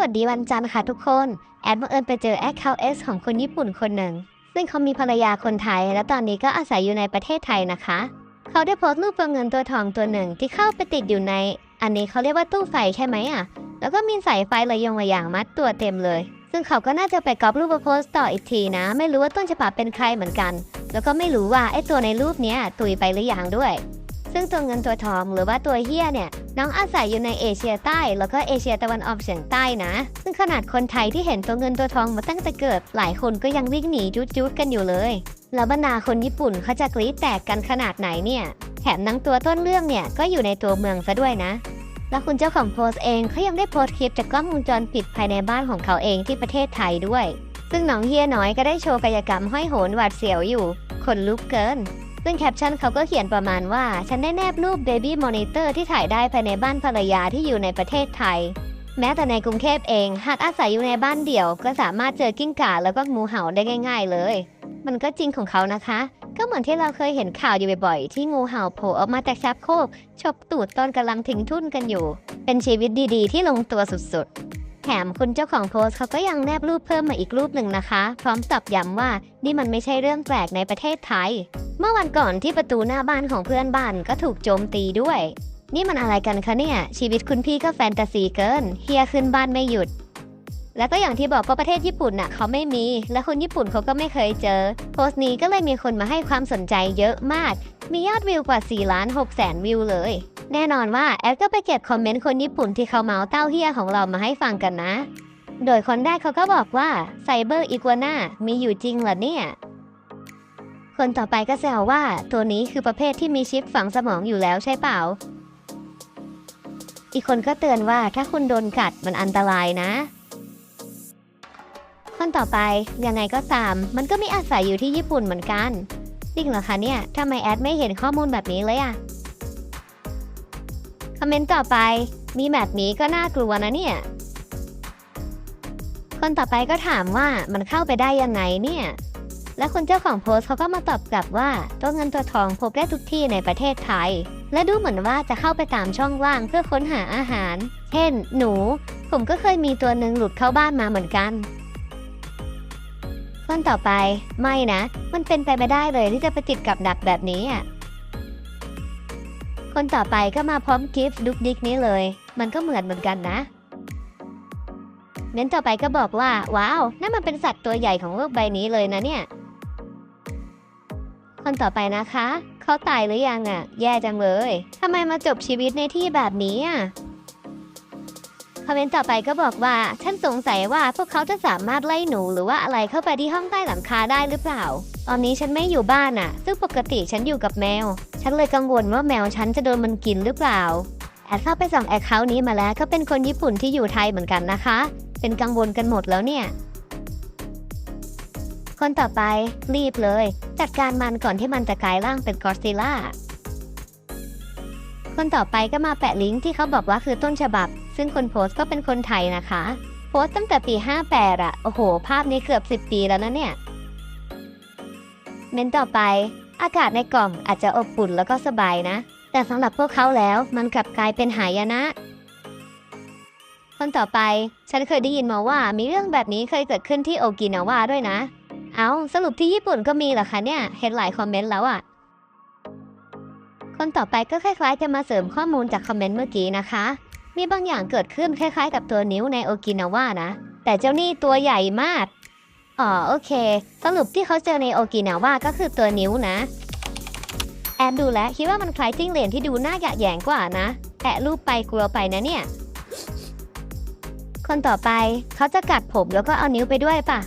วัสดีวันจันทร์ค่ะทุกคน แอดบังเอิญไปเจอแอคเคาท์เอสของคนญี่ปุ่นคนหนึ่ง ซึ่งเขามีภรรยาคนไทย และตอนนี้ก็อาศัยอยู่ในประเทศไทยนะคะ เขาได้โพสต์รูปตัวเงินตัวทองตัวหนึ่งที่เข้าไปติดอยู่ใน อันนี้เขาเรียกว่าตู้ไฟใช่ไหมอะ แล้วก็มีสายไฟระยงระอย่างมัดตัวเต็มเลย ซึ่งเขาก็น่าจะไปก๊อปรูปโพสต์ต่ออีกทีนะ ไม่รู้ว่าต้นฉบับเป็นใครเหมือนกัน แล้วก็ไม่รู้ว่าไอ้ตัวในรูปเนี้ยตุยไปหรือยังด้วย ซึ่งตัวเงินตัวทองหรือว่าตัวเฮียเนี่ย น้องอาศัยอยู่ในเอเชียใต้ แล้วก็เอเชียตะวันออกเฉียงใต้นะ ซึ่งขนาดคนไทยที่เห็นตัวเงินตัวทองมาตั้งแต่เกิด หลายคนก็ยังวิ่งหนีจุดๆกันอยู่เลย แล้วบรรดาคนญี่ปุ่นเขาจะกรี๊ดแตกกันขนาดไหนเนี่ย แถมนังตัวต้นเรื่องเนี่ยก็อยู่ในตัวเมืองซะด้วยนะ แล้วคุณเจ้าของโพสต์เองเขายังได้โพสต์คลิปจากกล้องวงจรปิดภายในบ้านของเขาเองที่ประเทศไทยด้วย ซึ่งน้องเฮียน้อยก็ได้โชว์กายกรรมห้อยโหนหวาดเสียวอยู่ขนลุกเกิน ซึ่งแคปชั่นเขาก็เขียนประมาณว่า ฉันได้แนบรูปเบบี้มอนิเตอร์ที่ถ่ายได้ภายในบ้านภรรยาที่อยู่ในประเทศไทย แม้แต่ในกรุงเทพเอง หากอาศัยอยู่ในบ้านเดี่ยว ก็สามารถเจอกิ้งก่าแล้วก็งูเห่าได้ง่าย ๆ เลย มันก็จริงของเขานะคะ ก็เหมือนที่เราเคยเห็นข่าวอยู่บ่อยๆ ที่งูเห่าโผล่ออกมาจากชักโครกฉกตูดตอนกำลังทิ้งทุ่นกันอยู่ เป็นชีวิตดีๆ ที่ลงตัวสุดๆ แถมคุณเจ้าของโพสต์เขาก็ยังแนบรูปเพิ่มมาอีกรูปหนึ่งนะคะ พร้อมตอบย้ำว่านี่มันไม่ใช่เรื่องแปลกในประเทศไทย เมื่อวันก่อนที่ประตูหน้าบ้านของเพื่อนบ้านก็ถูกโจมตีด้วย นี่มันอะไรกันคะเนี่ย ชีวิตคุณพี่ก็แฟนตาซีเกินเฮียขึ้นบ้านไม่หยุด แล้วก็อย่างที่บอกว่าประเทศญี่ปุ่นน่ะเขาไม่มี และคนญี่ปุ่นเขาก็ไม่เคยเจอ โพสต์นี้ก็เลยมีคนมาให้ความสนใจเยอะมาก มียอดวิวกว่า4ล้าน6แสนวิวเลย แน่นอนว่าแอดก็ไปเก็บคอมเมนต์คนญี่ปุ่นที่เขาเมาส์เต้าเฮียของเรามาให้ฟังกันนะ โดยคนแรกเขาก็บอกว่าไซเบอร์อีกัวน่ามีอยู่จริงเหรอเนี่ย คนต่อไปก็แซวว่าตัวนี้คือประเภทที่มีชิปฝังสมองอยู่แล้วใช่เปล่า อีกคนก็เตือนว่าถ้าคุณโดนกัดมันอันตรายนะคนต่อไปยังไงก็ตาม มันก็มีอาศัยอยู่ที่ญี่ปุ่นเหมือนกันจริงเหรอคะเนี่ยทำไมแอดไม่เห็นข้อมูลแบบนี้เลยอะ เมนต์ต่อไป มีแบบนี้ก็น่ากลัวนะเนี่ย คนต่อไปก็ถามว่ามันเข้าไปได้ยังไงเนี่ย และคนเจ้าของโพสต์เขาก็มาตอบกลับว่าตัวเงินตัวทองพบได้ทุกที่ในประเทศไทย และดูเหมือนว่าจะเข้าไปตามช่องว่างเพื่อค้นหาอาหาร เช่น หนู ผมก็เคยมีตัวหนึ่งหลุดเข้าบ้านมาเหมือนกันคนต่อไป ไม่นะ มันเป็นไปไม่ได้เลยที่จะไปติดกับดักแบบนี้อะ คนต่อไปก็มาพร้อมกิฟต์ดุกดิกนี้เลย มันก็เหมือนเหมือนกันนะเม้นต่อไปก็บอกว่า ว้าวนั่นมันเป็นสัตว์ตัวใหญ่ของโลกใบนี้เลยนะเนี่ย คนต่อไปนะคะ เขาตายหรือยังอะ่ะ แย่จังเลยทำไมมาจบชีวิตในที่แบบนี้อะ คอมเมนต์ต่อไปก็บอกว่า ฉันสงสัยว่าพวกเขาจะสามารถไล่หนูหรือว่าอะไรเข้าไปที่ห้องใต้หลังคาได้หรือเปล่า ตอนนี้ฉันไม่อยู่บ้านอะ ซึ่งปกติฉันอยู่กับแมว ฉันเลยกังวลว่าแมวฉันจะโดนมันกินหรือเปล่า แอดเข้าไปส่องแอคเคาท์นี้มาแล้วก็เป็นคนญี่ปุ่นที่อยู่ไทยเหมือนกันนะคะ เป็นกังวลกันหมดแล้วเนี่ย คนต่อไปรีบเลย จัดการมันก่อนที่มันจะกลายร่างเป็นกอดซิล่าคนต่อไปก็มาแปะลิงก์ที่เขาบอกว่าคือต้นฉบับ ซึ่งคนโพสต์ก็เป็นคนไทยนะคะ โพสต์ตั้งแต่ปี 58อะโอ้โห ภาพนี้เกือบ 10 ปีแล้วนะเนี่ย เมนต่อไป อากาศในกล่องอาจจะอบอุ่นแล้วก็สบายนะ แต่สำหรับพวกเขาแล้วมันกลับกลายเป็นหายนะคนต่อไป ฉันเคยได้ยินมาว่ามีเรื่องแบบนี้เคยเกิดขึ้นที่โอกินาวาด้วยนะ เอาสรุปที่ญี่ปุ่นก็มีเหรอคะเนี่ย เห็นหลายคอมเมนต์แล้วอะคนต่อไปก็คล้ายๆจะมาเสริมข้อมูลจากคอมเมนต์เมื่อกี้นะคะ มีบางอย่างเกิดขึ้นคล้ายๆ กับตัวนิ้วในโอกินาวานะ แต่เจ้านี่ตัวใหญ่มาก อ๋อโอเค สรุปที่เขาเจอในโอกินาวาก็คือตัวนิ้วนะ แอบดูแล้วคิดว่ามันคล้ายจิ้งเหลนที่ดูน่าหยะแยงกว่านะแอะรูปไปกลัวไปนะเนี่ย คนต่อไปเขาจะกัดผมแล้วก็เอานิ้วไปด้วยปะ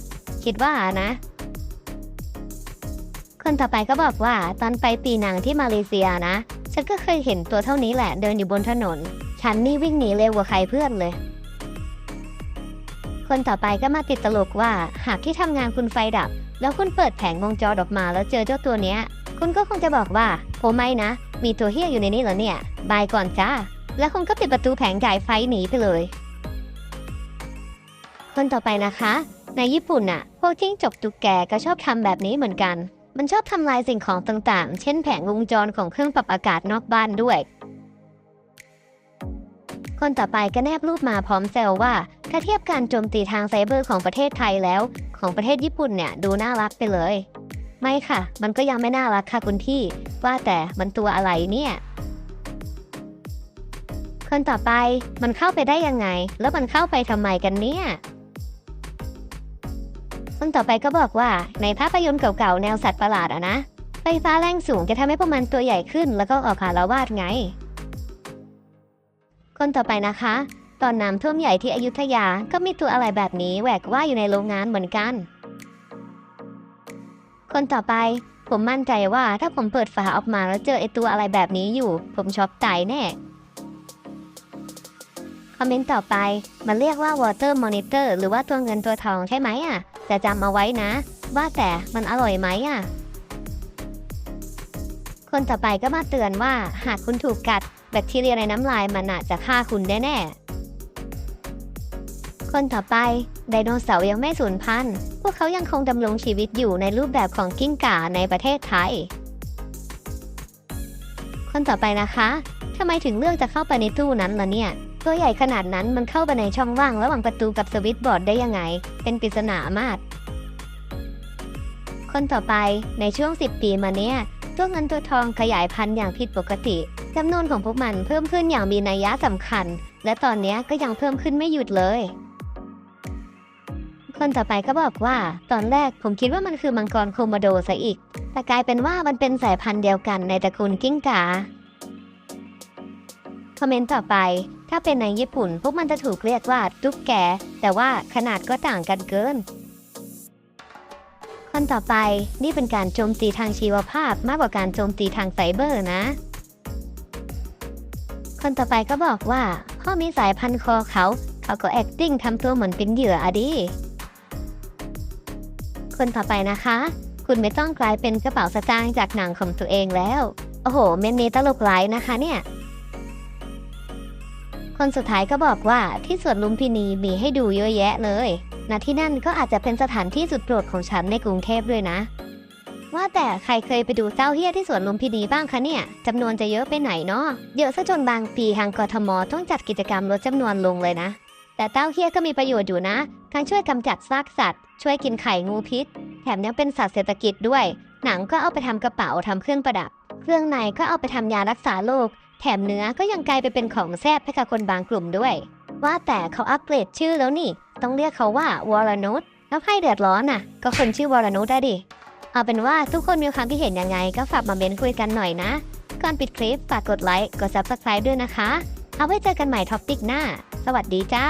คิดว่านะ คนต่อไปก็บอกว่าตอนไปปีนังที่มาเลเซียนะ ฉันก็เคยเห็นตัวเท่านี้แหละเดินอยู่บนถนน ฉันนี่วิ่งหนีเร็วกว่าใครเพื่อนเลย คนต่อไปก็มาติดตลกว่า หากที่ทำงานคุณไฟดับ แล้วคุณเปิดแผงวงจรออกมาแล้วเจอเจ้าตัวเนี้ย คุณก็คงจะบอกว่าโอไม่นะ มีตัวเฮี้ยอยู่ในนี้เหรอเนี่ย บายก่อนจ้า แล้วคุณก็ปิดประตูแผงจ่ายไฟหนีไปเลย คนต่อไปนะคะ ในญี่ปุ่นน่ะ พวกทิ้งจกตุกแกก็ชอบทำแบบนี้เหมือนกัน มันชอบทำลายสิ่งของต่างๆ เช่นแผงวงจรของเครื่องปรับอากาศนอกบ้านด้วย คนต่อไปก็แนบรูปมาพร้อมแซวว่า ถ้าเทียบการโจมตีทางไซเบอร์ของประเทศไทยแล้ว ของประเทศญี่ปุ่นเนี่ยดูน่ารักไปเลย ไม่ค่ะ มันก็ยังไม่น่ารักค่ะคุณพี่ ว่าแต่มันตัวอะไรเนี่ย คนต่อไปมันเข้าไปได้ยังไง แล้วมันเข้าไปทำไมกันเนี่ยคนต่อไปก็บอกว่าในภาพยนตร์เก่าๆแนวสัตว์ประหลาดอะนะไฟฟ้าแรงสูงจะทำให้พวกมันตัวใหญ่ขึ้น แล้วก็ออกหาละวาดไง คนต่อไปนะคะ ตอนน้ำท่วมใหญ่ที่อยุธยาก็มีตัวอะไรแบบนี้แหวกว่ายอยู่ในโรงงานเหมือนกัน คนต่อไป ผมมั่นใจว่าถ้าผมเปิดฝาออกมาแล้วเจอไอตัวอะไรแบบนี้อยู่ ผมช็อกตายแน่คอมเมนต์ต่อไปมันเรียกว่า water monitor หรือว่าตัวเงินตัวทองใช่ไหมอะ แต่จำเอาไว้นะ ว่าแต่มันอร่อยไหมอะ คนต่อไปก็มาเตือนว่าหากคุณถูกกัด แบคทีเรียในน้ำลายมันอาจจะฆ่าคุณแน่ๆ คนต่อไป ไดโนเสาร์ยังไม่สูญพันธุ์ พวกเขายังคงดำรงชีวิตอยู่ในรูปแบบของกิ้งก่าในประเทศไทย คนต่อไปนะคะทำไมถึงเลือกจะเข้าไปในตู้นั้นล่ะเนี่ย ตัวใหญ่ขนาดนั้นมันเข้าไปในช่องว่างระหว่างประตูกับสวิตช์บอร์ดได้ยังไง เป็นปริศนามาก คนต่อไปในช่วง 10 ปีมาเนี้ยตัวเงินตัวทองขยายพันธุ์อย่างผิดปกติ จำนวนของพวกมันเพิ่มขึ้นอย่างมีนัยยะสำคัญ และตอนนี้ก็ยังเพิ่มขึ้นไม่หยุดเลย คนต่อไปก็บอกว่า ตอนแรกผมคิดว่ามันคือมังกรโคโมโดซะอีก แต่กลายเป็นว่ามันเป็นสายพันธุ์เดียวกันในตระกูลกิ้งก่าคอมเมนต์ต่อไป ถ้าเป็นในญี่ปุ่น พวกมันจะถูกเรียกว่าตุ๊กแก แต่ว่าขนาดก็ต่างกันเกินคนต่อไปนี่เป็นการโจมตีทางชีวภาพมากกว่าการโจมตีทางไซเบอร์นะ คนต่อไปก็บอกว่า พ่อมีสายพันธุ์คอเขา เขาก็ acting ทำตัวเหมือนเป็นเหยื่ออะดิ คนต่อไปนะคะ คุณไม่ต้องกลายเป็นกระเป๋าสตางค์จากหนังของตัวเองแล้ว โอ้โห เมนนี้ตลกร้ายนะคะเนี่ย คนสุดท้ายก็บอกว่าที่สวนลุมพินีมีให้ดูเยอะแยะเลยณที่นั่นก็อาจจะเป็นสถานที่สุดโปรดของฉันในกรุงเทพด้วยนะ ว่าแต่ใครเคยไปดูเต้าเฮี้ยที่สวนลุมพินีบ้างคะเนี่ยจำนวนจะเยอะไปไหนเนาะเยอะซะจนบางปีทางกทมต้องจัดกิจกรรมลดจำนวนลงเลยนะ แต่เต้าเฮี้ยก็มีประโยชน์อยู่นะ ทั้งช่วยกำจัดซากสัตว์ ช่วยกินไข่งูพิษ แถมยังเป็นสัตว์เศรษฐกิจด้วย หนังก็เอาไปทำกระเป๋าทำเครื่องประดับ เครื่องในก็เอาไปทำยารักษาโรคแถมเนื้อก็ยังกลายไปเป็นของแซ่บให้กับคนบางกลุ่มด้วย ว่าแต่เขาอัปเกรดชื่อแล้วนี่ ต้องเรียกเขาว่าวรนุชแล้วใครเดือดร้อนน่ะ ก็คนชื่อวรนุชได้ดิ เอาเป็นว่าทุกคนมีความคิดเห็นยังไง ก็ฝากมาเม้นคุยกันหน่อยนะ ก่อนปิดคลิปฝากกดไลค์ กด subscribe ด้วยนะคะ เอาไว้เจอกันใหม่ท็อปติกหน้า สวัสดีจ้า